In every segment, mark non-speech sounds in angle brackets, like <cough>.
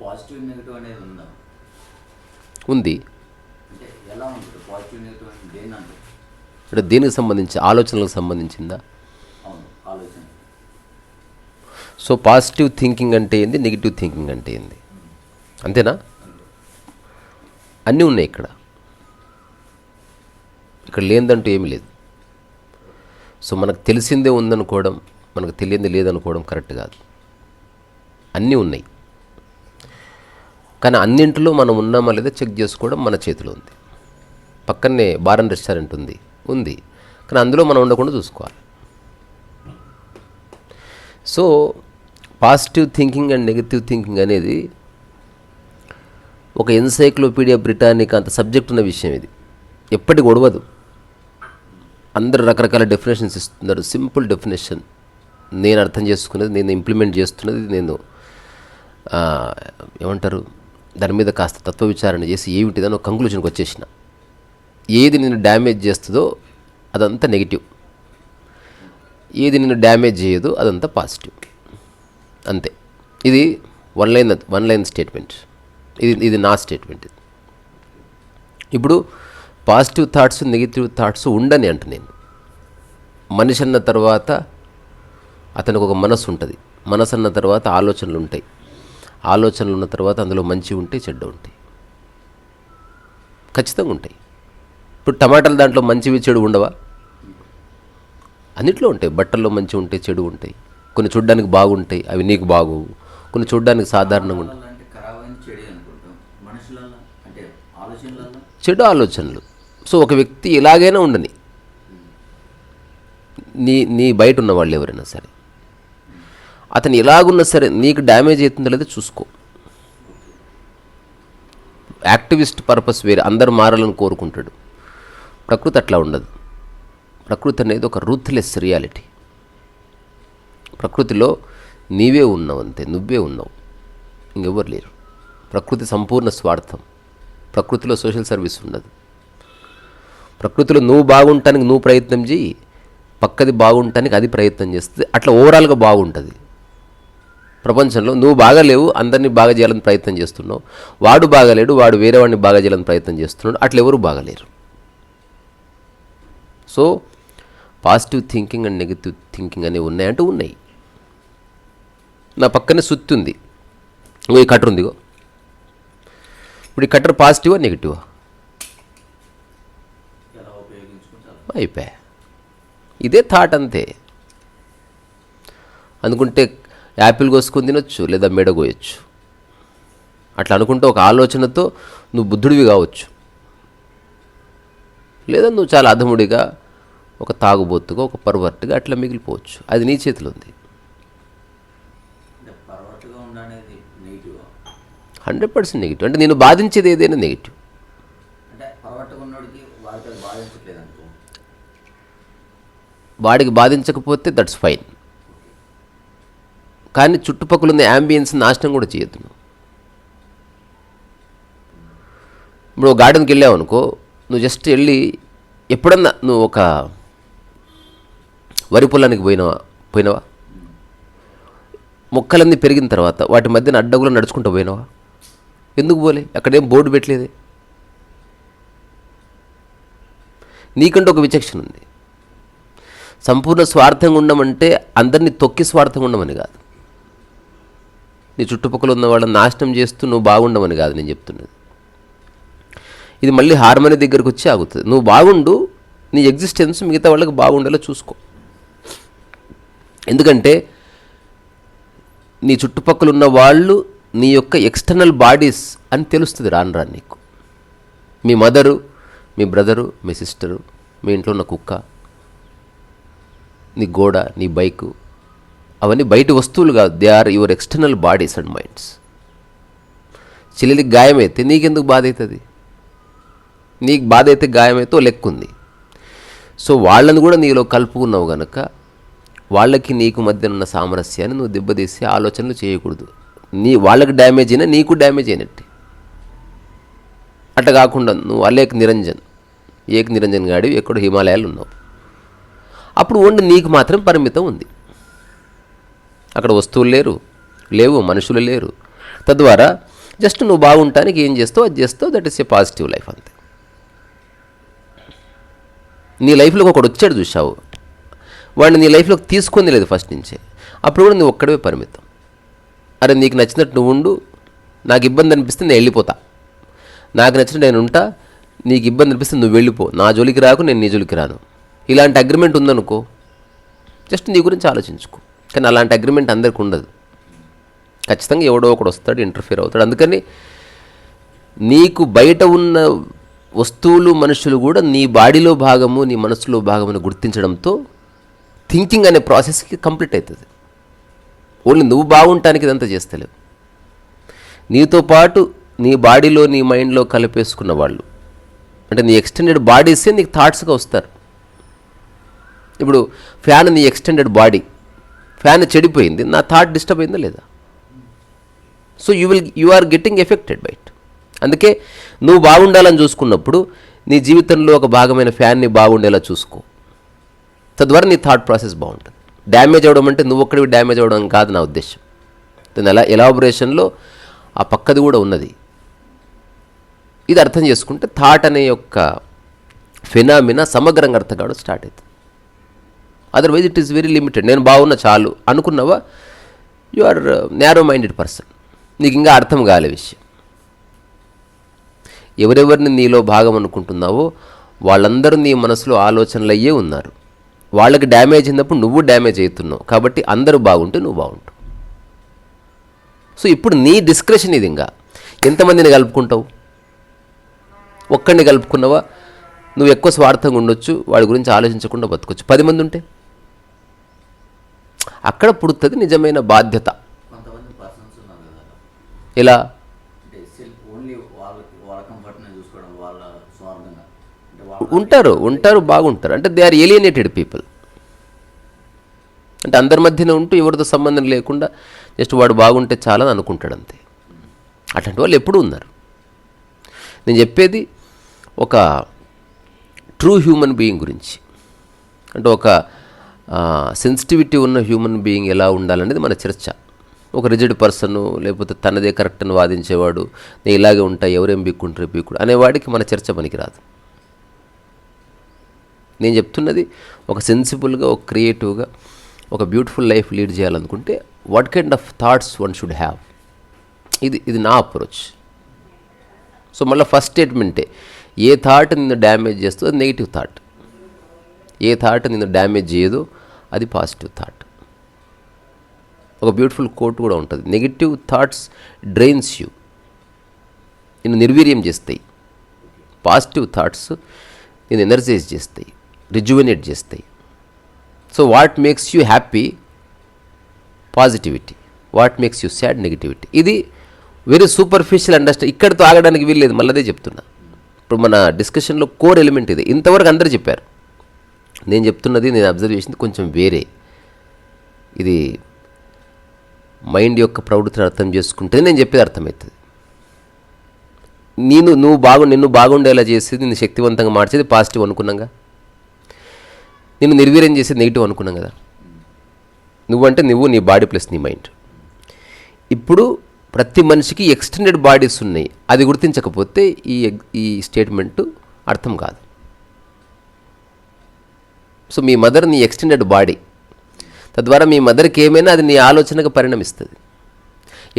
Positive negative అనేది ఉందా? ఉంది. అంటే ఎలా ఉంటుంది? పాజిటివ్ నెగిటివ్ అంటే దేని అంటే అంటే దేనికి సంబంధించి? ఆలోచనలకు సంబంధించిందా? అవును ఆలోచన. సో పాజిటివ్ థింకింగ్ అంటే ఏంది? నెగిటివ్ థింకింగ్ అంటే ఏంది? అంతేనా? అన్నీ ఉన్నాయి ఇక్కడ. ఇక్కడ లేనిదంటూ ఏమీ లేదు. సో మనకు తెలిసిందే ఉందనుకోవడం మనకు తెలియంది లేదనుకోవడం కరెక్ట్ కాదు. అన్నీ ఉన్నాయి. కానీ అన్నింటిలో మనం ఉన్నామా లేదా చెక్ చేసుకోవడం మన చేతిలో ఉంది. పక్కనే బార్ అండ్ రెస్టారెంట్ ఉంది ఉంది. కానీ అందులో మనం ఉండకుండా చూసుకోవాలి. So positive thinking and negative thinking అనేది ఒక ఎన్సైక్లోపీడియా బ్రిటానిక్ అంత సబ్జెక్ట్ ఉన్న విషయం ఇది. ఎప్పటికి ఒడవదు. అందరు రకరకాల డెఫినేషన్స్ ఇస్తున్నారు. సింపుల్ డెఫినేషన్ నేను అర్థం చేసుకున్నది నేను ఇంప్లిమెంట్ చేస్తున్నది నేను ఏమంటారు దాని మీద కాస్త తత్వ విచారణ చేసి ఏమిటిదని ఒక కంక్లూషన్కి వచ్చేసిన. ఏది నేను డ్యామేజ్ చేస్తుందో అదంతా నెగిటివ్ ఏది నిన్ను డ్యామేజ్ చేయదో అదంతా పాజిటివ్ అంతే. ఇది one line one line statement ఇది ఇది నా స్టేట్మెంట్ ఇది ఇప్పుడు పాజిటివ్ థాట్స్ నెగిటివ్ థాట్స్ ఉండని అంట నేను. మనిషి అన్న తర్వాత అతనికి ఒక మనసు ఉంటుంది. మనసు అన్న తర్వాత ఆలోచనలు ఉంటాయి. ఆలోచనలు ఉన్న తర్వాత అందులో మంచి ఉంటాయి చెడ్డ ఉంటాయి. ఖచ్చితంగా ఉంటాయి. ఇప్పుడు టమాటాలు దాంట్లో మంచివి చెడు ఉండవా? అన్నిట్లో ఉంటాయి. బట్టల్లో మంచి ఉంటాయి చెడు ఉంటాయి. కొన్ని చూడ్డానికి బాగుంటాయి అవి నీకు బాగోవు. కొన్ని చూడ్డానికి సాధారణంగా ఉంటాయి చెడు ఆలోచనలు. సో ఒక వ్యక్తి ఎలాగైనా ఉండని. నీ నీ బయట ఉన్న వాళ్ళు ఎవరైనా సరే. అతను ఎలాగున్నా సరే నీకు డ్యామేజ్ అవుతుందో లేదో చూసుకో. యాక్టివిస్ట్ పర్పస్ వేరే అందరు మారాలని కోరుకుంటాడు. ప్రకృతి అట్లా ఉండదు. ప్రకృతి అనేది ఒక రూత్లెస్ రియాలిటీ ప్రకృతిలో నీవే ఉన్నావు అంతే నువ్వే ఉన్నావు. ఇంకెవ్వరు లేరు. ప్రకృతి సంపూర్ణ స్వార్థం. ప్రకృతిలో సోషల్ సర్వీస్ ఉండదు. ప్రకృతిలో నువ్వు బాగుంటానికి నువ్వు ప్రయత్నం చేయి పక్కది బాగుంటానికి అది ప్రయత్నం చేస్తుంది. అట్లా ఓవరాల్గా బాగుంటుంది. ప్రపంచంలో నువ్వు బాగాలేవు అందరినీ బాగా చేయాలని ప్రయత్నం చేస్తున్నావు. వాడు బాగాలేడు వాడు వేరే వాడిని బాగా చేయాలని ప్రయత్నం చేస్తున్నాడు. అట్లా ఎవరు బాగాలేరు so positive thinking and negative thinking అనేవి ఉన్నాయంటే ఉన్నాయి. నా పక్కనే సుత్తి ఉంది ఈ కట్టర్ ఉందిగో. ఇప్పుడు ఈ కట్టర్ పాజిటివా నెగిటివా ఎలా ఉపయోగించుకుంటారు అయిపోయా ఇదే థాట్ అంతే. అనుకుంటే యాపిల్ కోసుకొని తినొచ్చు లేదా మెడ కోయొచ్చు. అట్లా అనుకుంటే ఒక ఆలోచనతో నువ్వు బుద్ధుడివి కావచ్చు. లేదా నువ్వు చాలా అధముడిగా ఒక తాగుబోతుగా ఒక పర్వర్ట్గా అట్లా మిగిలిపోవచ్చు. అది నీ చేతిలో ఉంది. హండ్రెడ్ పర్సెంట్ నెగిటివ్ అంటే నేను బాధించేది ఏదైనా నెగిటివ్ అంటే పర్వట్టుగా ఉన్నోడికి వాడికి అది బాధించట్లేదు అనుకో వాడికి బాధించకపోతే దట్స్ ఫైన్ కానీ చుట్టుపక్కల ఉన్న యాంబియన్స్ నాశనం కూడా చేయొద్దు నువ్వు. ఇప్పుడు గార్డెన్కి వెళ్ళావు అనుకో నువ్వు జస్ట్ వెళ్ళి ఎప్పుడన్నా నువ్వు ఒక వరి పొలానికి పోయినావా? పోయినావా? మొక్కలన్నీ పెరిగిన తర్వాత వాటి మధ్యన అడ్డగులు నడుచుకుంటూ పోయినావా? ఎందుకు పోలే? అక్కడేం బోర్డు పెట్టలేదే? నీకంటే ఒక విచక్షణ ఉంది. సంపూర్ణ స్వార్థంగా ఉండమంటే అందరినీ తొక్కి స్వార్థంగా ఉండమని కాదు. నీ చుట్టుపక్కల ఉన్న వాళ్ళని నాశనం చేస్తూ నువ్వు బాగుండమని కాదు నేను చెప్తున్నది. ఇది మళ్ళీ హార్మోని దగ్గరకు వచ్చి ఆగుతుంది. నువ్వు బాగుండు నీ ఎగ్జిస్టెన్స్ మిగతా వాళ్ళకి బాగుండేలా చూసుకో. ఎందుకంటే నీ చుట్టుపక్కల ఉన్న వాళ్ళు నీ యొక్క ఎక్స్టర్నల్ బాడీస్ అని తెలుస్తుంది రాను రాను నీకు. మీ మదరు మీ బ్రదరు మీ సిస్టరు మీ ఇంట్లో ఉన్న కుక్క నీ గోడ నీ బైకు అవన్నీ బయట వస్తువులు కాదు. They are your external bodies and minds చెల్లెలికి గాయమైతే నీకెందుకు బాధ అవుతుంది నీకు బాధ అయితే గాయమైతే లెక్కుంది. ఉంది సో వాళ్ళని కూడా నీలో కలుపుకున్నావు గనక వాళ్ళకి నీకు మధ్య ఉన్న సామరస్యాన్ని నువ్వు దెబ్బతీసే ఆలోచనలు చేయకూడదు. నీ వాళ్ళకి డ్యామేజ్ అయినా నీకు డ్యామేజ్ అయినట్టు. అట్లా కాకుండా నువ్వు అలేక్ నిరంజన్ ఏక్ నిరంజన్ గాడి ఎక్కడో హిమాలయాలు ఉన్నావు. అప్పుడు ఓన్లీ నీకు మాత్రం పరిమితం ఉంది. అక్కడ వస్తువులు లేరు లేవు మనుషులు లేరు. తద్వారా జస్ట్ నువ్వు బాగుంటానికి ఏం చేస్తావు? అది చేస్తావు. That is a positive life అంతే. నీ లైఫ్లోకి ఒకడు వచ్చాడు చూసావు వాడిని నీ లైఫ్లోకి తీసుకొని లేదు ఫస్ట్ నుంచే. అప్పుడు కూడా నువ్వు ఒక్కడవే పరిమితం. అరే నీకు నచ్చినట్టు నువ్వు ఉండు. నాకు ఇబ్బంది అనిపిస్తే నేను వెళ్ళిపోతా. నాకు నచ్చినట్టు నేను ఉంటా. నీకు ఇబ్బంది అనిపిస్తే నువ్వు వెళ్ళిపో. నా జోలికి రాకు నేను నీ జోలికి రాను. ఇలాంటి అగ్రిమెంట్ ఉందనుకో జస్ట్ నీ గురించి ఆలోచించుకో. కానీ అలాంటి అగ్రిమెంట్ అందరికి ఉండదు. ఖచ్చితంగా ఎవడో ఒకడు వస్తాడు ఇంటర్ఫియర్ అవుతాడు. అందుకని నీకు బయట ఉన్న వస్తువులు మనుషులు కూడా నీ బాడీలో భాగము నీ మనసులో భాగమని గుర్తించడంతో థింకింగ్ అనే ప్రాసెస్కి కంప్లీట్ అవుతుంది. ఓన్లీ నువ్వు బాగుంటానికి ఇదంతా చేస్తలేవు. నీతో పాటు నీ బాడీలో నీ మైండ్లో కలిపేసుకున్న వాళ్ళు అంటే నీ ఎక్స్టెండెడ్ బాడీసే నీకు థాట్స్గా వస్తారు. ఇప్పుడు ఫ్యాన్ నీ ఎక్స్టెండెడ్ బాడీ ఫ్యాన్ చెడిపోయింది నా థాట్ డిస్టర్బ్ అయిందా లేదా? So you will you are getting affected by it అందుకే నువ్వు బాగుండాలని చూసుకున్నప్పుడు నీ జీవితంలో ఒక భాగమైన ఫ్యాన్ని బాగుండేలా చూసుకో. తద్వారా నీ థాట్ ప్రాసెస్ బాగుంటుంది. డ్యామేజ్ అవ్వడం అంటే నువ్వు ఒక్కడివి డ్యామేజ్ అవ్వడం కాదు నా ఉద్దేశం. దాని ఎలా ఎలాబొరేషన్లో ఆ పక్కది కూడా ఉన్నది. ఇది అర్థం చేసుకుంటే థాట్ అనే యొక్క ఫినామినా సమగ్రంగా అర్థం కావడం స్టార్ట్ అవుతుంది otherwise it is very limited నేను బాగున్నా చాలు. అనుకున్నావా? You are narrow minded person నీకు ఇంకా అర్థం కాలే విషయం. ఎవరెవరిని నీలో భాగం అనుకుంటున్నావో వాళ్ళందరూ నీ మనసులో ఆలోచనలయ్యే ఉన్నారు. వాళ్ళకి డ్యామేజ్ అయినప్పుడు నువ్వు డ్యామేజ్ అవుతున్నావు. కాబట్టి అందరూ బాగుంటే నువ్వు బాగుంటావు. సో ఇప్పుడు నీ డిస్క్రెషన్ ఇది ఇంకా. ఎంతమందిని కలుపుకుంటావు? ఒక్కడిని కలుపుకున్నావా? నువ్వు ఎక్కువ స్వార్థంగా ఉండొచ్చు వాడి గురించి ఆలోచించకుండా బతకొచ్చు. పది మంది ఉంటే? చూసుకోవడం వాళ్ళ స్వార్థంగా అంటే వాళ్ళ ఉంటారు ఉంటారు బాగుంటారు. అంటే దే ఆర్ ఏలియనేటెడ్ పీపుల్ అంటే అందరి మధ్యన ఉంటూ ఎవరితో సంబంధం లేకుండా జస్ట్ వాడు బాగుంటే చాలని అనుకుంటాడు అంతే. అట్లాంటి వాళ్ళు ఎప్పుడూ ఉన్నారు. నేను చెప్పేది ఒక ట్రూ హ్యూమన్ బీయింగ్ గురించి. అంటే ఒక సెన్సిటివిటీ ఉన్న హ్యూమన్ బీయింగ్ ఎలా ఉండాలనేది మన చర్చ. ఒక రిజిడ్ పర్సన్ లేకపోతే తనదే కరెక్ట్ అని వాదించేవాడు నేను ఇలాగే ఉంటా ఎవరేం బీక్కుంటారు బీక్కుడు అనేవాడికి మన చర్చ పనికిరాదు. నేను చెప్తున్నది ఒక సెన్సిబుల్గా ఒక క్రియేటివ్గా ఒక బ్యూటిఫుల్ లైఫ్ లీడ్ చేయాలనుకుంటే what kind of thoughts one should have ఇది ఇది నా అప్రోచ్ సో మళ్ళీ ఫస్ట్ స్టేట్మెంటే ఏ థాట్ నిన్ను డ్యామేజ్ చేస్తుందో అది నెగిటివ్ థాట్ ఏ థాట్ నిన్ను డ్యామేజ్ చేయదో అది పాజిటివ్ థాట్. ఒక బ్యూటిఫుల్ కోట్ కూడా ఉంటుంది. Negative thoughts drains you. నిన్ను నిర్వీర్యం చేస్తాయి. పాజిటివ్ థాట్స్ నేను ఎనర్జైజ్ చేస్తాయి. రిజువనేట్ చేస్తాయి. So what makes you happy? Positivity. What makes you sad? Negativity. ఇది వెరీ సూపర్ఫిషియల్ అండర్స్టాండ్ ఇక్కడితో ఆగడానికి వీల్లేదు. మళ్ళీ అదే చెప్తున్నా. ఇప్పుడు మన డిస్కషన్లో కోర్ ఎలిమెంట్ ఇది. ఇంతవరకు అందరూ చెప్పారు. నేను చెప్తున్నది నేను అబ్జర్వ్ చేసింది కొంచెం వేరే. ఇది మైండ్ యొక్క ప్రవృత్తిని అర్థం చేసుకుంటే నేను చెప్పేది అర్థమవుతుంది. నేను నువ్వు బాగు నిన్ను బాగుండేలా చేసేది నిన్ను శక్తివంతంగా మార్చేది పాజిటివ్ అనుకున్నాగా? నిన్ను నిర్వీర్యం చేసేది నెగిటివ్ అనుకున్నాం కదా? నువ్వంటే నువ్వు నీ బాడీ ప్లస్ నీ మైండ్ ఇప్పుడు ప్రతి మనిషికి ఎక్స్టెండెడ్ బాడీస్ ఉన్నాయి. అది గుర్తించకపోతే ఈ ఈ స్టేట్మెంట్ అర్థం కాదు. సో మీ మదర్ నీ ఎక్స్టెండెడ్ బాడీ తద్వారా మీ మదర్కి ఏమైనా అది నీ ఆలోచనకు పరిణమిస్తుంది.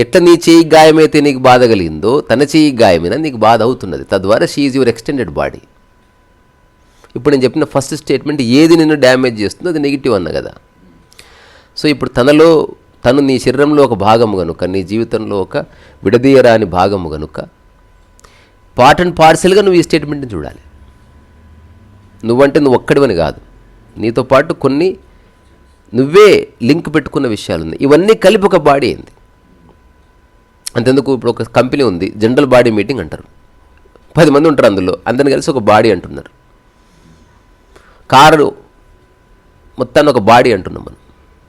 ఎట్లా నీ చేయి గాయమైతే నీకు బాధ కలిగిందో తన చేయి గాయమైనా నీకు బాధ అవుతున్నది. తద్వారా she is your extended body ఇప్పుడు నేను చెప్పిన ఫస్ట్ స్టేట్మెంట్ ఏది నిన్ను డ్యామేజ్ చేస్తుందో అది నెగిటివ్ అన్న కదా. సో ఇప్పుడు తనలో తను నీ శరీరంలో ఒక భాగము గనుక నీ జీవితంలో ఒక విడదీయరాని భాగము గనుక పార్ట్ అండ్ పార్సెల్గా నువ్వు ఈ స్టేట్మెంట్ని చూడాలి. నువ్వంటే నువ్వు ఒక్కడివని కాదు. నీతో పాటు కొన్ని నువ్వే లింక్ పెట్టుకున్న విషయాలు ఉన్నాయి ఇవన్నీ కలిపి ఒక బాడీ అయింది. అంతెందుకు? ఇప్పుడు ఒక కంపెనీ ఉంది జనరల్ బాడీ మీటింగ్ అంటారు. పది మంది ఉంటారు అందులో అందరిని కలిసి ఒక బాడీ అంటున్నారు. కారు మొత్తాన్ని ఒక బాడీ అంటున్నాం మనం.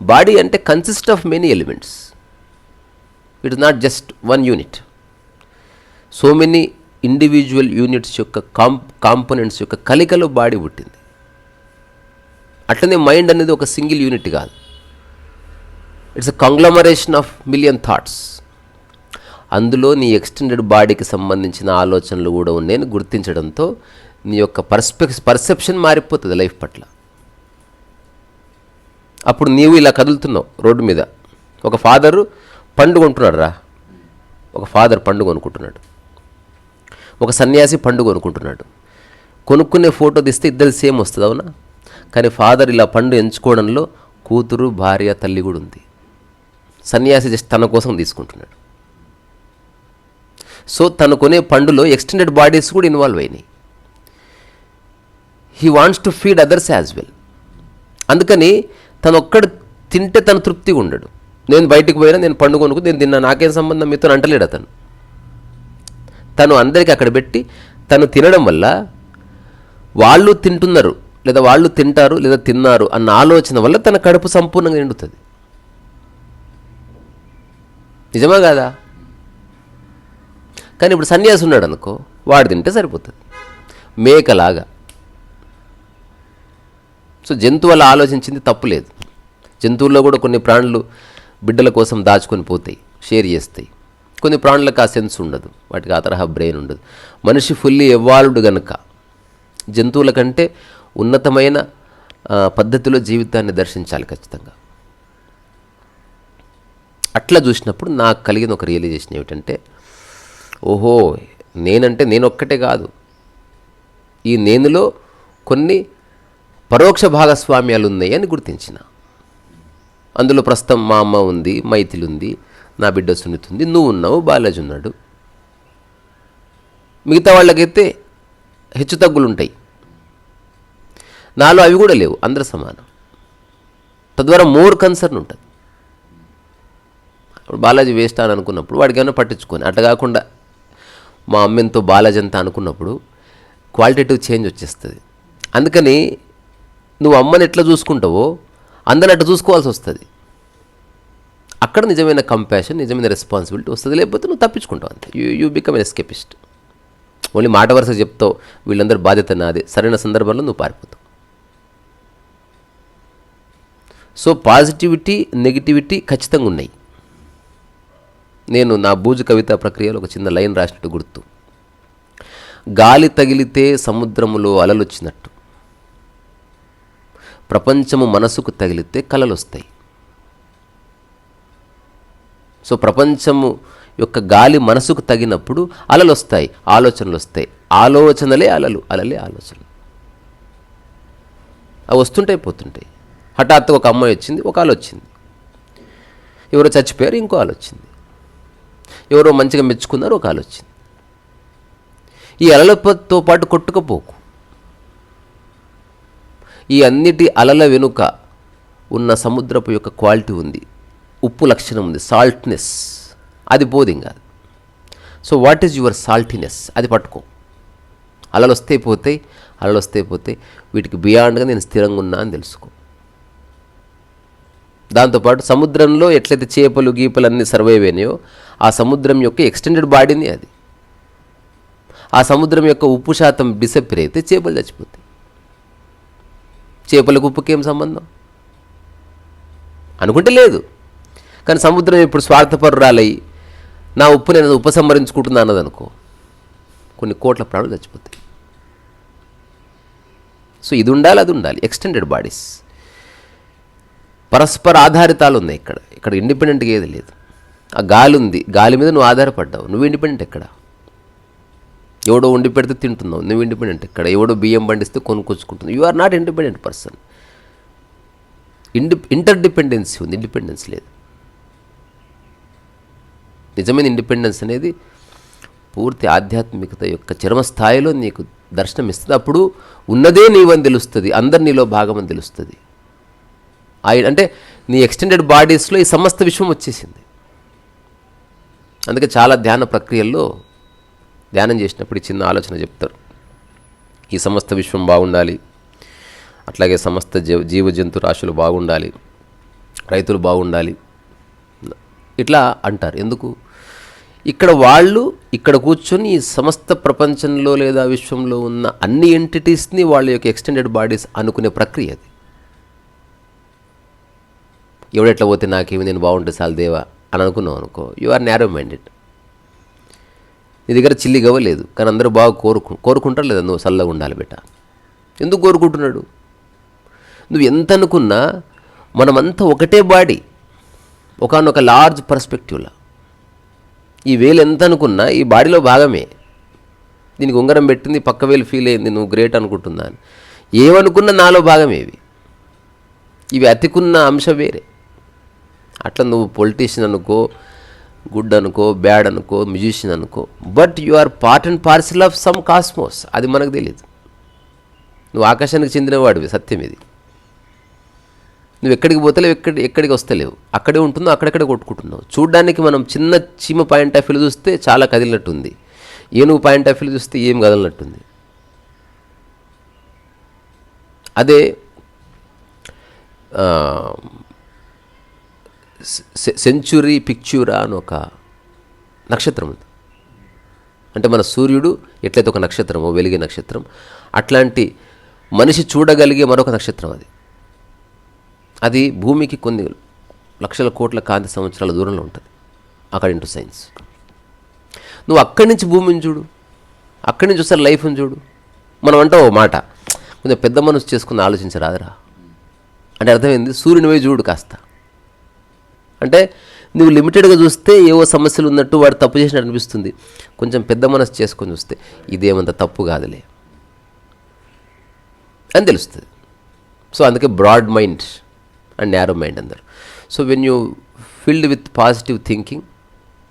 బాడీ అంటే consist of many elements it is not just one unit so many individual units యొక్క కాంప్ కాంపోనెంట్స్ యొక్క కలికలో బాడీ పుట్టింది. అట్లనే మైండ్ అనేది ఒక సింగిల్ యూనిట్ కాదు. It's a conglomeration of million thoughts అందులో నీ ఎక్స్టెండెడ్ బాడీకి సంబంధించిన ఆలోచనలు కూడా ఉన్నాయని గుర్తించడంతో నీ యొక్క పర్స్పెక్స్ పర్సెప్షన్ మారిపోతుంది లైఫ్ పట్ల. అప్పుడు నీవు ఇలా కదులుతున్నావు రోడ్డు మీద. ఒక ఫాదరు పండు కొంటున్నాడు రా. ఒక ఫాదర్ పండు కొనుక్కుంటున్నాడు. ఒక సన్యాసి పండు కొనుక్కుంటున్నాడు. కొనుక్కునే ఫోటో తీస్తే ఇద్దరు సేమ్ వస్తుంది అవునా? కానీ ఫాదర్ ఇలా పండు ఎంచుకోవడంలో కూతురు భార్య తల్లి కూడా ఉంది. సన్యాసి జస్ట్ తన కోసం తీసుకుంటున్నాడు. సో తను కొనే పండులో ఎక్స్టెండెడ్ బాడీస్ కూడా ఇన్వాల్వ్ అయినాయి. He wants to feed others as well అందుకని తను ఒక్కడు తింటే తను తృప్తిగా ఉండడు. నేను బయటికి పోయినా నేను పండు కొనుక్కు నేను తిన్నా నాకేం సంబంధం? మీతో అంటలేడు అతను. తను అందరికీ అక్కడ పెట్టి తను తినడం వల్ల వాళ్ళు తింటున్నారు. లేదా వాళ్ళు తింటారు లేదా తిన్నారు అన్న ఆలోచన వల్ల తన కడుపు సంపూర్ణంగా నిండుతుంది. నిజమా కాదా? కానీ ఇప్పుడు సన్యాసి ఉన్నాడు అనుకో వాడు తింటే సరిపోతుంది. మేకలాగా. సో జంతువు అలా ఆలోచించింది తప్పు లేదు. జంతువుల్లో కూడా కొన్ని ప్రాణులు బిడ్డల కోసం దాచుకొని పోతాయి షేర్ చేస్తాయి. కొన్ని ప్రాణులకు ఆ సెన్స్ ఉండదు వాటికి ఆ తరహా బ్రెయిన్ ఉండదు. మనిషి ఫుల్లీ ఎవాల్వ్డ్ గనుక జంతువుల కంటే ఉన్నతమైన పద్ధతిలో జీవితాన్ని దర్శించాలి ఖచ్చితంగా. అట్లా చూసినప్పుడు నాకు కలిగిన ఒక రియలైజేషన్ ఏమిటంటే ఓహో నేనంటే నేనొక్కటే కాదు. ఈ నేనులో కొన్ని పరోక్ష భాగస్వామ్యాలు ఉన్నాయి అని గుర్తించిన. అందులో ప్రస్తుతం మా అమ్మ ఉంది మైథిలి ఉంది నా బిడ్డ సున్నితుంది ఉంది నువ్వు ఉన్నావు బాలాజీ ఉన్నాడు. మిగతా వాళ్ళకైతే హెచ్చు తగ్గులు ఉంటాయి నాలో అవి కూడా లేవు అందరు సమానం. తద్వారా మోర్ కన్సర్న్ ఉంటుంది. ఇప్పుడు బాలాజీ వేస్ట్ అని అనుకున్నప్పుడు వాడికి ఏమైనా పట్టించుకొని అట్లా కాకుండా మా అమ్మెంతో బాలాజీ అంతా అనుకున్నప్పుడు క్వాలిటేటివ్ చేంజ్ వచ్చేస్తుంది. అందుకని నువ్వు అమ్మని ఎట్లా చూసుకుంటావో అందరిని అట్లా చూసుకోవాల్సి వస్తుంది. అక్కడ నిజమైన కంపాషన్ నిజమైన రెస్పాన్సిబిలిటీ వస్తుంది. లేకపోతే నువ్వు తప్పించుకుంటావు అంతే. You you become an escapist only మాట వరుస చెప్తావు వీళ్ళందరూ బాధ్యత నాదే. సరైన సందర్భంలో నువ్వు పారిపోతావు. సో పాజిటివిటీ నెగిటివిటీ ఖచ్చితంగా ఉన్నాయి. నేను నా బూజు కవిత ప్రక్రియలో ఒక చిన్న లైన్ రాసినట్టు గుర్తు. గాలి తగిలితే సముద్రములో అలలు వచ్చినట్టు ప్రపంచము మనసుకు తగిలితే కలలు వస్తాయి సో ప్రపంచము యొక్క గాలి మనసుకు తగినప్పుడు అలలు వస్తాయి ఆలోచనలు వస్తాయి ఆలోచనలే అలలు అలలే ఆలోచనలు. అవి వస్తుంటాయి పోతుంటాయి. హఠాత్తుగా ఒక అమ్మాయి వచ్చింది ఒక ఆలు వచ్చింది. ఎవరో చచ్చిపోయారు ఇంకో ఆలు వచ్చింది. ఎవరో మంచిగా మెచ్చుకున్నారు ఒక ఆలు వచ్చింది. ఈ అలలతో పాటు కొట్టుకపోకు. ఈ అన్నిటి అలల వెనుక ఉన్న సముద్రపు యొక్క క్వాలిటీ ఉంది ఉప్పు లక్షణం ఉంది సాల్ట్నెస్ అది బోధింగ్ కాదు. So what is your saltiness అది పట్టుకో. అలలు వస్తే పోతాయి అలలు వస్తే పోతాయి. వీటికి బియాండ్గా నేను స్థిరంగా ఉన్నా అని తెలుసుకో. దాంతోపాటు సముద్రంలో ఎట్లయితే చేపలు గీపలు అన్నీ సర్వైవ్ అయినాయో ఆ సముద్రం యొక్క ఎక్స్టెండెడ్ బాడీని అది. ఆ సముద్రం యొక్క ఉప్పు శాతం డిసప్పేర్ అయితే చేపలు చచ్చిపోతాయి. చేపలకు ఉప్పుకి ఏం సంబంధం? అనుకుంటే లేదు. కానీ సముద్రం ఇప్పుడు స్వార్థపరురాలయ్యి నా ఉప్పు నేను ఉపసంహరించుకుంటున్నా అన్నది అనుకో కొన్ని కోట్ల ప్రాణులు చచ్చిపోతాయి. సో ఇది ఉండాలి అది ఉండాలి. ఎక్స్టెండెడ్ బాడీస్ పరస్పర ఆధారితాలు ఉన్నాయి ఇక్కడ. ఇక్కడ ఇండిపెండెంట్గా ఏది లేదు. ఆ గాలి ఉంది గాలి మీద నువ్వు ఆధారపడ్డావు. నువ్వు ఇండిపెండెంట్ ఎక్కడ? ఎవడో వండి పెడితే తింటున్నావు. నువ్వు ఇండిపెండెంట్ ఎక్కడ? ఎవడో బియ్యం పండిస్తే కొనుక్కొచ్చుకుంటున్నావు. You are not independent person indi interdependency ఉంది. ఇండిపెండెన్స్ లేదు. నిజమైన ఇండిపెండెన్స్ అనేది పూర్తి ఆధ్యాత్మికత యొక్క చరమస్థాయిలో నీకు దర్శనం ఇస్తుంది అప్పుడు ఉన్నదే నీవని తెలుస్తుంది. అందరు నీలో భాగమని తెలుస్తుంది. ఆయన అంటే నీ ఎక్స్టెండెడ్ బాడీస్లో ఈ సమస్త విశ్వం వచ్చేసింది. అందుకే చాలా ధ్యాన ప్రక్రియల్లో ధ్యానం చేసినప్పుడు చిన్న ఆలోచన చెప్తారు. ఈ సమస్త విశ్వం బాగుండాలి. అట్లాగే సమస్త జీవ జీవ జంతు రాశులు బాగుండాలి. రైతులు బాగుండాలి. ఇట్లా అంటారు. ఎందుకు? ఇక్కడ వాళ్ళు ఇక్కడ కూర్చొని ఈ సమస్త ప్రపంచంలో లేదా విశ్వంలో ఉన్న అన్ని ఎంటిటీస్ని వాళ్ళ యొక్క ఎక్స్టెండెడ్ బాడీస్ అనుకునే ప్రక్రియ అది. ఎవడెట్లా పోతే నాకేమి నేను బాగుంటే చాలు దేవా అని అనుకున్నావు అనుకో. యు ఆర్ నేరో మైండెడ్ నీ దగ్గర చిల్లి గవ్వలేదు కానీ అందరూ బాగా కోరుకు కోరుకుంటారు లేదా? నువ్వు చల్లగా ఉండాలి బిడ్డ. ఎందుకు కోరుకుంటున్నాడు? నువ్వు ఎంత అనుకున్నా మనమంతా ఒకటే బాడీ ఒకనొక లార్జ్ పర్స్పెక్టివ్లా ఈ వేలు ఎంత అనుకున్నా ఈ బాడీలో భాగమే. దీనికి ఉంగరం పెట్టింది పక్క వేలు ఫీల్ అయింది నువ్వు గ్రేట్ అనుకుంటున్నా అని ఏమనుకున్నా నాలో భాగమేవి ఇవి అతికున్న అంశం వేరే. అట్లా నువ్వు పొలిటీషియన్ అనుకో గుడ్ అనుకో బ్యాడ్ అనుకో మ్యూజిషియన్ అనుకో but you are part and parcel of some cosmos అది మనకు తెలియదు నువ్వు ఆకాశానికి చెందినవాడివి సత్యం ఇది. నువ్వు ఎక్కడికి పోతలేవు ఎక్కడి ఎక్కడికి వస్తలేవు. అక్కడే ఉంటుందో అక్కడెక్కడ కొట్టుకుంటున్నావు. చూడ్డానికి మనం చిన్న చీమ పాయింట్ ఆఫ్ వ్యూ చూస్తే చాలా కదిలినట్టుంది. ఏనుగు పాయింట్ ఆఫ్ వ్యూ చూస్తే ఏం కదలనట్టుంది. అదే సెంచురీ పిక్చూరా అని ఒక నక్షత్రం ఉంది. అంటే మన సూర్యుడు ఎట్లయితే ఒక నక్షత్రమో వెలిగే నక్షత్రం అట్లాంటి మనిషి చూడగలిగే మరొక నక్షత్రం అది. అది భూమికి కొన్ని లక్షల కోట్ల కాంతి సంవత్సరాల దూరంలో ఉంటుంది. అకార్డింగ్ టు సైన్స్ నువ్వు అక్కడి నుంచి భూమిని చూడు. అక్కడి నుంచి చూస్తారు లైఫ్ని చూడు. మనం అంటావు ఓ మాట. కొంచెం పెద్ద మనసు చేసుకుని ఆలోచించరాదురా. అంటే అర్థమైంది? సూర్యుని పోయి చూడు కాస్త. అంటే నువ్వు లిమిటెడ్గా చూస్తే ఏవో సమస్యలు ఉన్నట్టు వాడు తప్పు చేసినట్టు అనిపిస్తుంది. కొంచెం పెద్ద మనసు చేసుకొని చూస్తే ఇదేమంత తప్పు కాదులే. అని తెలుస్తుంది. సో అందుకే broad mind and narrow mind అందరు. So when you filled with positive thinking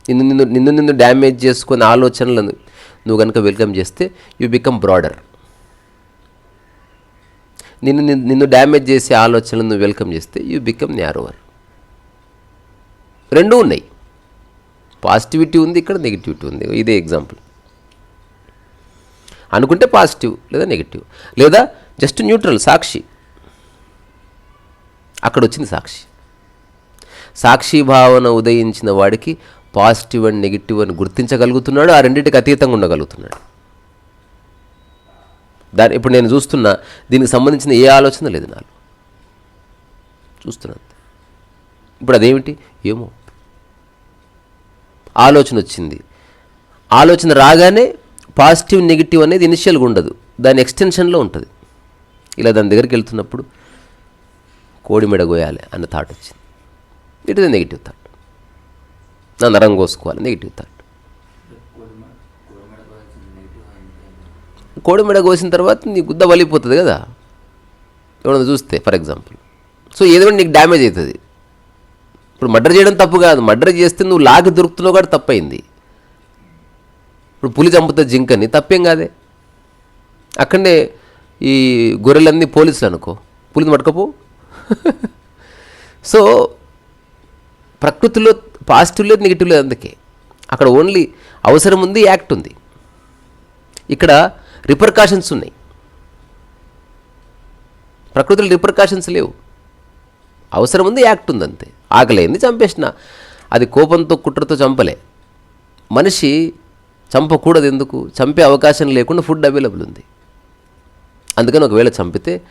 నిన్ను నిన్ను నిన్ను నిన్ను డ్యామేజ్ చేసుకుని ఆలోచనలను నువ్వు కనుక వెల్కమ్ చేస్తే యూ బికమ్ బ్రాడర్ నిన్ను నిన్ను- డ్యామేజ్ చేసే ఆలోచనలను నువ్వు వెల్కమ్ చేస్తే యూ బికమ్ న్యారోవర్ రెండూ ఉన్నాయి. పాజిటివిటీ ఉంది ఇక్కడ నెగిటివిటీ ఉంది. ఇదే ఎగ్జాంపుల్ అనుకుంటే పాజిటివ్ లేదా నెగిటివ్ లేదా జస్ట్ న్యూట్రల్ సాక్షి. అక్కడ వచ్చింది సాక్షి. సాక్షి భావన ఉదయించిన వాడికి పాజిటివ్ అండ్ నెగిటివ్ అని గుర్తించగలుగుతున్నాడు ఆ రెండింటికి అతీతంగా ఉండగలుగుతున్నాడు. దాని ఇప్పుడు నేను చూస్తున్నా దీనికి సంబంధించిన ఏ ఆలోచన లేదు నాకు చూస్తున్నాను ఇప్పుడు అదేమిటి ఏమో. ఆలోచన వచ్చింది ఆలోచన రాగానే పాజిటివ్ నెగిటివ్ అనేది ఇనిషియల్గా ఉండదు. దాని ఎక్స్టెన్షన్లో ఉంటుంది. ఇలా దాని దగ్గరికి వెళ్తున్నప్పుడు కోడి మెడగోయాలి అన్న థాట్ వచ్చింది. ఇట్ ఇస్ నెగిటివ్ థాట్ నా నరం కోసుకోవాలి నెగిటివ్ థాట్ కోడి మెడ కోసిన తర్వాత నీ గుద్ద వలిపోతుంది కదా. ఎవరైనా చూస్తే ఫర్ ఎగ్జాంపుల్ సో ఏదో నీకు డ్యామేజ్ అవుతుంది. ఇప్పుడు మర్డర్ చేయడం తప్పు కాదు. మర్డర్ చేస్తే నువ్వు లాగి దొరుకుతున్నావు కూడా తప్పైంది. ఇప్పుడు పులి చంపుతా జింకని తప్పేం కాదే. అక్కడనే ఈ గొర్రెలన్నీ పోలీసులు అనుకో. పులిని పట్టుకపో. సో ప్రకృతిలో పాజిటివ్ లేదు నెగిటివ్ లేదు అందుకే. అక్కడ ఓన్లీ అవసరం ఉంది యాక్ట్ ఉంది. ఇక్కడ రిపర్కాషన్స్ ఉన్నాయి. ప్రకృతిలో రిపర్కాషన్స్ లేవు. అవసరం ఉంది యాక్ట్ ఉంది అంతే. ఆకలేంది చంపేసిన. అది కోపంతో కుట్రతో చంపలే. మనిషి చంపకూడదు ఎందుకు చంపే అవకాశం లేకుండా ఫుడ్ అవైలబుల్ ఉంది. అందుకని ఒకవేళ చంపితే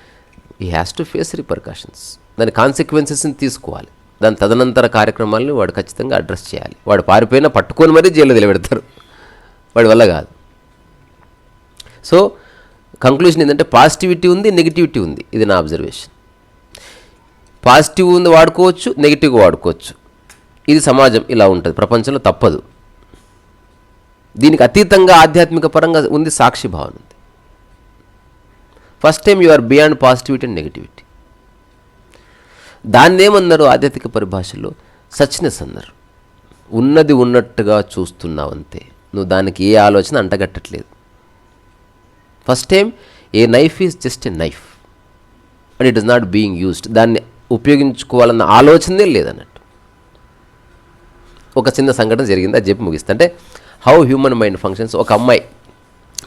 ఈ హ్యాస్ టు ఫేస్ రిపర్కాషన్స్ దాని కాన్సిక్వెన్సెస్ని తీసుకోవాలి. దాని తదనంతర కార్యక్రమాలను వాడు ఖచ్చితంగా అడ్రస్ చేయాలి. వాడు పారిపోయినా పట్టుకొని మరీ జైల్లో నిలబెడతారు. వాడి వల్ల కాదు. సో కంక్లూజన్ ఏంటంటే పాజిటివిటీ ఉంది నెగిటివిటీ ఉంది. ఇది నా అబ్జర్వేషన్ పాజిటివ్ ఉంది వాడుకోవచ్చు నెగిటివ్ వాడుకోవచ్చు. ఇది సమాజం ఇలా ఉంటుంది ప్రపంచంలో తప్పదు. దీనికి అతీతంగా ఆధ్యాత్మిక పరంగా ఉంది సాక్షి భావన ఉంది. First time you are beyond positivity and negativity దాన్ని ఏమన్నారు ఆధ్యాత్మిక పరిభాషలో? సచ్నెస్ అన్నారు. ఉన్నది ఉన్నట్టుగా చూస్తున్నావు అంతే నువ్వు దానికి ఏ ఆలోచన అంటగట్టట్లేదు. First time a knife is just a knife and it is not being used దాన్ని ఉపయోగించుకోవాలన్న ఆలోచనే లేదన్నట్టు. ఒక చిన్న సంఘటన జరిగింది అది చెప్పి ముగిస్తా. అంటే హౌ హ్యూమన్ మైండ్ ఫంక్షన్స్ ఒక అమ్మాయి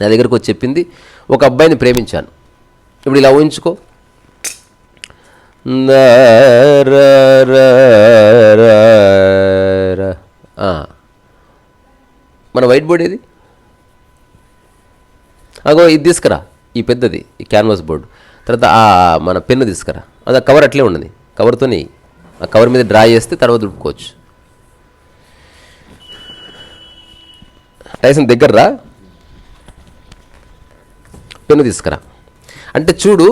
నా దగ్గరకు వచ్చి చెప్పింది ఒక అబ్బాయిని ప్రేమించాను. ఇప్పుడు ఇలా ఊహించుకో. మన వైట్ బోర్డ్ ఏది? అగో ఇది తీసుకురా. ఈ పెద్దది ఈ క్యాన్వాస్ బోర్డు తర్వాత మన పెన్ను తీసుకురా. అది ఆ కవర్ అట్లే ఉండదు. కవర్తోని ఆ కవర్ మీద డ్రా చేస్తే తర్వాత దుడుపుకోవచ్చు. టైసన్ దగ్గర రా పెన్ను తీసుకురా. అంటే చూడు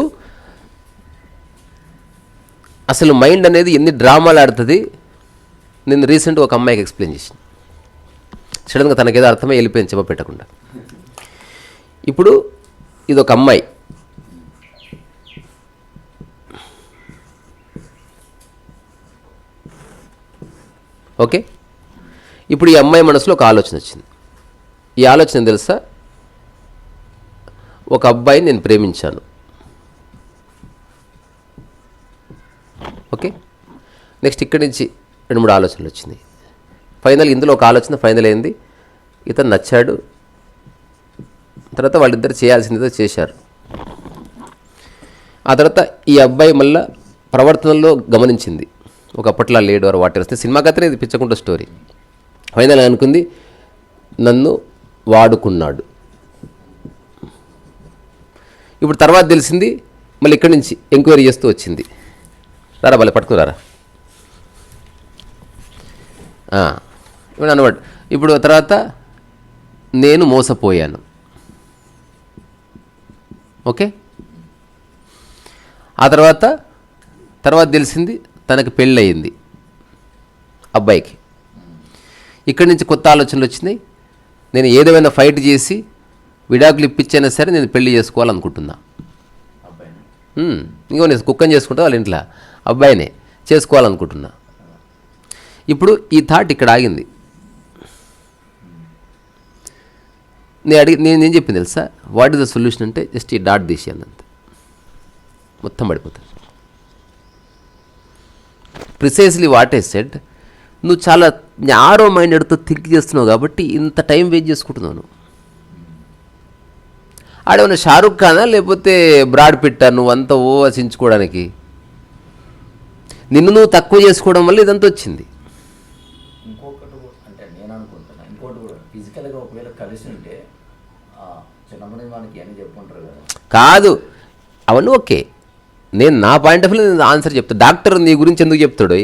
అసలు మైండ్ అనేది ఎన్ని డ్రామాలు ఆడుతుంది నేను రీసెంట్ ఒక అమ్మాయికి ఎక్స్ప్లెయిన్ చేసి సడన్గా తనకేదో అర్థమై వెళ్ళిపోయింది చెప్ప పెట్టకుండా ఇప్పుడు ఇది ఒక అమ్మాయి. ఓకే? ఇప్పుడు ఈ అమ్మాయి మనసులో ఒక ఆలోచన వచ్చింది. ఈ ఆలోచన తెలుసా? ఒక అబ్బాయిని నేను ప్రేమించాను. ఓకే? నెక్స్ట్ ఇక్కడి నుంచి రెండు మూడు ఆలోచనలు వచ్చింది. ఫైనల్ ఇందులో ఒక ఆలోచన ఫైనల్ అయింది. ఇతను నచ్చాడు. తర్వాత వాళ్ళిద్దరు చేయాల్సిందితో చేశారు. ఆ తర్వాత ఈ అబ్బాయి మళ్ళా ప్రవర్తనలో గమనించింది. ఒక అప్పట్లో లేడు వారు వాటి వస్తే సినిమా కథనే ఇది పిచ్చకుండా స్టోరీ. ఫైనల్ అనుకుంది నన్ను వాడుకున్నాడు. ఇప్పుడు తర్వాత తెలిసింది మళ్ళీ ఇక్కడి నుంచి ఎంక్వైరీ చేస్తూ వచ్చింది. రారా మళ్ళీ పట్టుకురారా. ఇప్పుడు అనమాట. ఇప్పుడు తర్వాత నేను మోసపోయాను. ఓకే? ఆ తర్వాత తర్వాత తెలిసింది తనకి పెళ్ళయింది అబ్బాయికి. ఇక్కడి నుంచి కొత్త ఆలోచనలు వచ్చినాయి. నేను ఏదేమైనా ఫైట్ చేసి విడాకులు ఇప్పించైనా సరే నేను పెళ్ళి చేసుకోవాలనుకుంటున్నా. ఇంకో నేను కుక్కని చేసుకుంటా వాళ్ళ ఇంట్లో. అబ్బాయినే చేసుకోవాలనుకుంటున్నా. ఇప్పుడు ఈ థాట్ ఇక్కడ ఆగింది. నేను అడిగి నేను ఏం చెప్పింది తెలుసా? వాట్ ఇస్ ద సొల్యూషన్ అంటే జస్ట్ ఈ డాట్ తీసి అంతే. మొత్తం పడిపోతుంది. ప్రిసైజ్లీ వాట్ ఏ సెడ్ నువ్వు చాలా న్యారో మైండెడ్తో థింక్ చేస్తున్నావు కాబట్టి ఇంత టైం వేస్ట్ చేసుకుంటున్నావు నువ్వు. ఆడేమన్నా షారుఖ్ ఖానా లేకపోతే బ్రాడ్ పిట్టా నువ్వు అంతా ఓ ఆశించుకోవడానికి నిన్ను నువ్వు తక్కువ చేసుకోవడం వల్ల ఇదంతా వచ్చింది. ఇంకొకటి కూడా అంటే నేను అనుకుంటున్నా ఇంకోటి కూడా ఫిజికల్గా ఒకవేళ కలిసి ఉంటే ఆ, చిన్నప్పటి నుంచి మనకి అని చెప్పుకుంటారు కదా. కాదు అవన్నీ ఓకే నేను నా పాయింట్ ఆఫ్ వ్యూ నేను ఆన్సర్ చెప్తాను డాక్టర్ నీ గురించి ఎందుకు చెప్తాడు?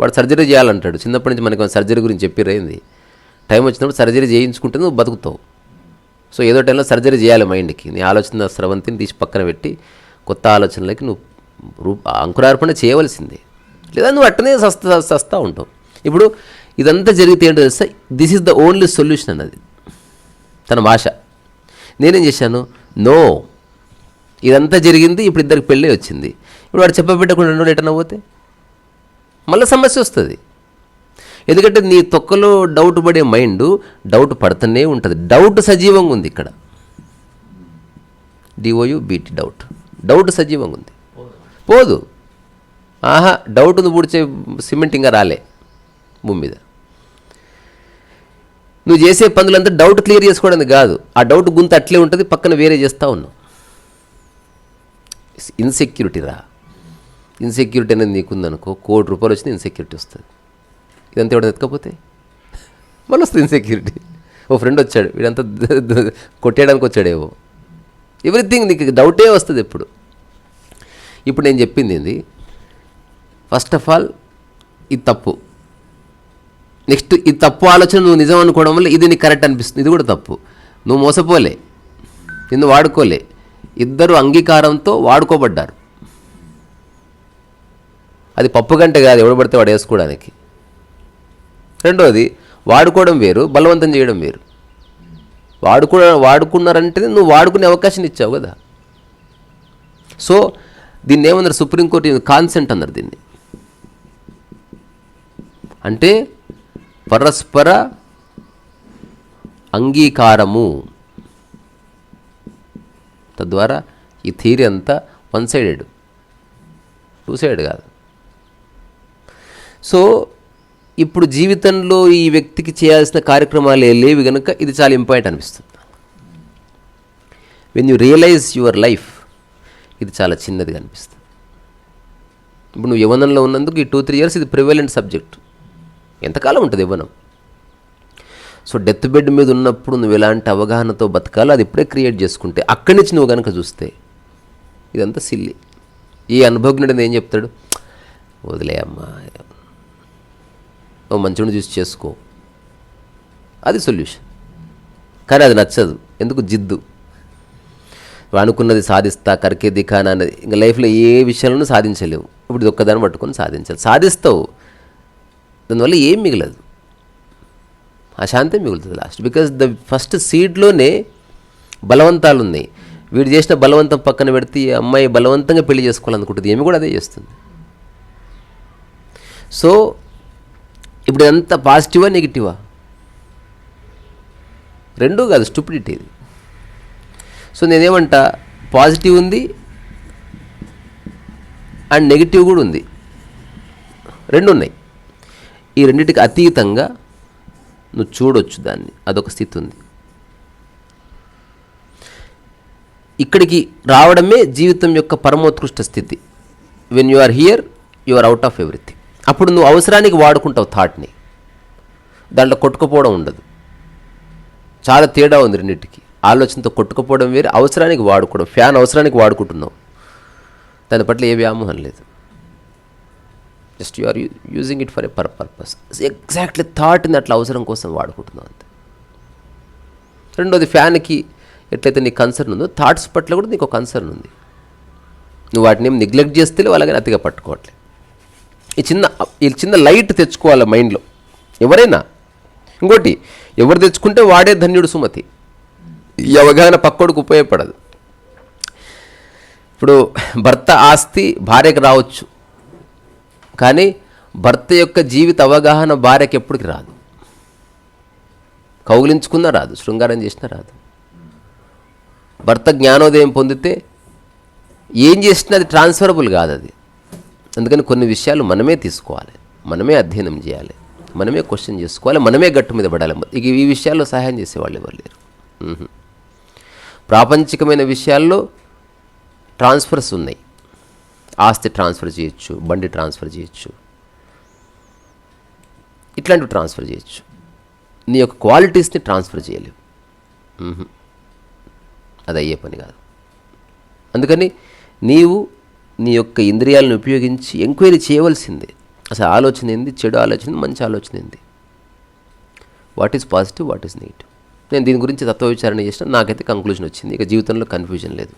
వాడు సర్జరీ చేయాలంటాడు. చిన్నప్పటి నుంచి మనకి సర్జరీ గురించి చెప్పిరైంది టైం వచ్చినప్పుడు సర్జరీ చేయించుకుంటే నువ్వు బతుకుతావు. సో ఏదో టైంలో సర్జరీ చేయాలి మైండ్కి నీ ఆలోచన స్రవంతిని తీసి పక్కన పెట్టి కొత్త ఆలోచనలకి నువ్వు రూప అంకురార్పణ చేయవలసిందే. లేదా నువ్వు అట్టనే సస్తా సస్తా ఉంటావు. ఇప్పుడు ఇదంతా జరిగితే ఏంటో తెలుసా? This is the only solution అన్నది. తన భాష. నేనేం చేశాను? నో ఇదంతా జరిగింది ఇప్పుడు ఇద్దరికి పెళ్ళి వచ్చింది. ఇప్పుడు వాడు చెప్పబెట్టకుండా రెండు రిటర్న్ పోతే? మళ్ళీ సమస్య వస్తుంది. ఎందుకంటే నీ తొక్కలో డౌట్ పడే మైండ్ డౌట్ పడుతూనే ఉంటుంది. డౌట్ సజీవంగా ఉంది ఇక్కడ. డిఓయు బీటీ డౌట్ డౌట్ సజీవంగా ఉంది. పోదు. ఆహా డౌట్ ఉంది పూడ్చే సిమెంట్ ఇంకా రాలే భూమి మీద. నువ్వు చేసే పనులంతా డౌట్ క్లియర్ చేసుకోవడానికి కాదు. ఆ డౌట్ గుంత అట్లే ఉంటుంది పక్కన వేరే చేస్తూ ఉన్నావు. ఇన్సెక్యూరిటీ రా. ఇన్సెక్యూరిటీ అనేది నీకుందనుకో కోటి రూపాయలు వచ్చిన ఇన్సెక్యూరిటీ వస్తుంది. ఇదంతా ఎవడ ఎత్తుకపోతే? మళ్ళీ వస్తుంది ఇన్సెక్యూరిటీ ఓ ఫ్రెండ్ వచ్చాడు వీడంతా <laughs> కొట్టేయడానికి వచ్చాడేవో. ఎవ్రీథింగ్ నీకు డౌటే వస్తుంది ఎప్పుడు. ఇప్పుడు నేను చెప్పింది ఏంది? ఫస్ట్ ఆఫ్ ఆల్ ఇది తప్పు. నెక్స్ట్ ఈ తప్పు ఆలోచన నువ్వు నిజం అనుకోవడం వల్ల ఇది నీకు కరెక్ట్ అనిపిస్తుంది. ఇది కూడా తప్పు. నువ్వు మోసపోలే. నిన్ను వాడుకోలే. ఇద్దరు అంగీకారంతో వాడుకోబడ్డారు. అది పప్పు గంట కాదు ఎవడు పడితే వాడు వేసుకోవడానికి. రెండోది వాడుకోవడం వేరు బలవంతం చేయడం వేరు. వాడుకో వాడుకున్నారంటే నువ్వు వాడుకునే అవకాశం ఇచ్చావు కదా. సో దీన్ని ఏమన్నారు సుప్రీంకోర్టు కాన్సెంట్ అన్నారు దీన్ని. అంటే పరస్పర అంగీకారము. తద్వారా ఈ థీరీ అంతా వన్ సైడెడ్. టూ సైడ్ కాదు. సో ఇప్పుడు జీవితంలో ఈ వ్యక్తికి చేయాల్సిన కార్యక్రమాలు లేవి కనుక ఇది చాలా ఇంపార్టెంట్ అనిపిస్తుంది. When you realize your life ఇది చాలా చిన్నదిగా అనిపిస్తుంది. ఇప్పుడు నువ్వు యవనంలో ఉన్నందుకు ఈ టూ త్రీ ఇయర్స్ ఇది ప్రివెలెంట్ సబ్జెక్ట్ ఎంతకాలం ఉంటుంది యవ్వనం? సో డెత్ బెడ్ మీద ఉన్నప్పుడు నువ్వు ఎలాంటి అవగాహనతో బతకాలో అది ఇప్పుడే క్రియేట్ చేసుకుంటే అక్కడి నుంచి నువ్వు కనుక చూస్తే ఇదంతా సిల్లి ఈ అనుభవజ్ఞుడు ఏం చెప్తాడు? వదిలే అమ్మా. ఓ మంచిగా చూసి చేసుకో. అది సొల్యూషన్ కానీ అది నచ్చదు. ఎందుకు? జిద్దు. అనుకున్నది సాధిస్తా కరికే దిఖానా అన్నది. ఇంకా లైఫ్లో ఏ విషయాలను సాధించలేవు. ఇప్పుడు ఇది ఒక్కదాన్ని పట్టుకొని సాధించాలి. సాధిస్తావు. దానివల్ల ఏం మిగలదు. అశాంతి మిగులుతుంది లాస్ట్ బికాజ్ ద ఫస్ట్ సీడ్లోనే బలవంతాలు ఉన్నాయి వీడు చేసిన బలవంతం పక్కన పెడితే ఈ అమ్మాయి బలవంతంగా పెళ్ళి చేసుకోవాలనుకుంటుంది. ఏమి కూడా అదే చేస్తుంది. సో ఇప్పుడు ఎంత పాజిటివా నెగిటివా రెండూ కాదు స్టూపిడిటీ ఇది. సో నేనేమంటా పాజిటివ్ ఉంది అండ్ నెగిటివ్ కూడా ఉంది. రెండు ఉన్నాయి ఈ రెండింటికి అతీతంగా నువ్వు చూడొచ్చు దాన్ని. అదొక స్థితి ఉంది. ఇక్కడికి రావడమే జీవితం యొక్క పరమోత్కృష్ట స్థితి. When you are here you are out of everything అప్పుడు నువ్వు అవసరానికి వాడుకుంటావు థాట్ని దాంట్లో కొట్టుకుపోవడం ఉండదు. చాలా తేడా ఉంది రెండింటికి. ఆలోచనతో కొట్టుకుపోవడం వేరే అవసరానికి వాడుకోవడం ఫ్యాన్ అవసరానికి వాడుకుంటున్నావు. దాని పట్ల ఏ వ్యామోహం లేదు. Just you are using it for a pur purpose. Exactly థాట్ని అట్లా అవసరం కోసం వాడుకుంటున్నావు అంతే. రెండోది ఫ్యాన్కి ఎట్లయితే నీకు కన్సర్న్ ఉందో థాట్స్ పట్ల కూడా నీకు కన్సర్న్ ఉంది. నువ్వు వాటిని ఏం నెగ్లెక్ట్ చేస్తే వాళ్ళకి అతిగా పట్టుకోవట్లే. ఈ చిన్న ఈ చిన్న లైట్ తెచ్చుకోవాలి మైండ్లో ఎవరైనా ఇంకోటి ఎవరు తెచ్చుకుంటే వాడే ధన్యుడు సుమతి. ఈ అవగాహన పక్కోడికి ఉపయోగపడదు. ఇప్పుడు భర్త ఆస్తి భార్యకు రావచ్చు. కానీ భర్త యొక్క జీవిత అవగాహన భార్యకి ఎప్పటికి రాదు. కౌగిలించుకున్నా రాదు శృంగారం చేసినా రాదు. భర్త జ్ఞానోదయం పొందితే ఏం చేసినా అది ట్రాన్స్ఫరబుల్ కాదు అది. అందుకని కొన్ని విషయాలు మనమే తీసుకోవాలి మనమే అధ్యయనం చేయాలి మనమే క్వశ్చన్ చేసుకోవాలి మనమే గట్టు మీద పడాలి. ఇక ఈ విషయాల్లో సహాయం చేసేవాళ్ళు ఎవరు లేరు. ప్రాపంచికమైన విషయాల్లో ట్రాన్స్ఫర్స్ ఉన్నాయి. ఆస్తి ట్రాన్స్ఫర్ చేయొచ్చు బండి ట్రాన్స్ఫర్ చేయొచ్చు. ఇట్లాంటివి ట్రాన్స్ఫర్ చేయొచ్చు. నీ యొక్క క్వాలిటీస్ని ట్రాన్స్ఫర్ చేయలేవు. అది అయ్యే పని కాదు. అందుకని నీవు నీ యొక్క ఇంద్రియాలను ఉపయోగించి ఎంక్వైరీ చేయవలసిందే. అసలు ఆలోచన ఏంది? చెడు ఆలోచన మంచి ఆలోచన ఏంది? What is positive what is negative నేను దీని గురించి తత్వ విచారణ చేసిన నాకైతే కంక్లూజన్ వచ్చింది. ఇక జీవితంలో కన్ఫ్యూజన్ లేదు.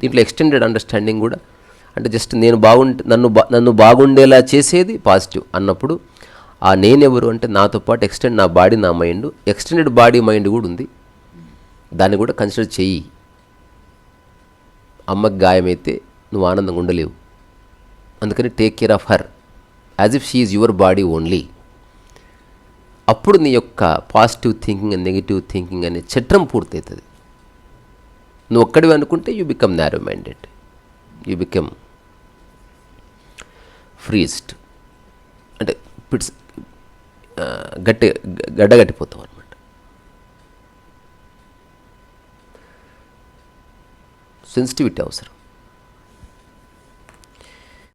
దీంట్లో ఎక్స్టెండెడ్ అండర్స్టాండింగ్ కూడా అంటే జస్ట్ నేను బాగుంటే నన్ను బా నన్ను బాగుండేలా చేసేది పాజిటివ్ అన్నప్పుడు ఆ నేనెవరు అంటే నాతో పాటు ఎక్స్టెండ్ నా బాడీ నా మైండ్ ఎక్స్టెండెడ్ బాడీ మైండ్ కూడా ఉంది. దాన్ని కూడా కన్సిడర్ చెయ్యి. అమ్మకి గాయమైతే నువ్వు ఆనందంగా ఉండలేవు. అందుకని take care of her. As if she is your body only. అప్పుడు నీ యొక్క positive thinking and negative thinking అనే చట్రం పూర్తవుతుంది నువ్వు ఒక్కడివి అనుకుంటే you become narrow minded you become freezed. అంటే పిట్స్ గట్టి గడ్డగట్టిపోతాం అనమాట సెన్సిటివిటీ అవసరం.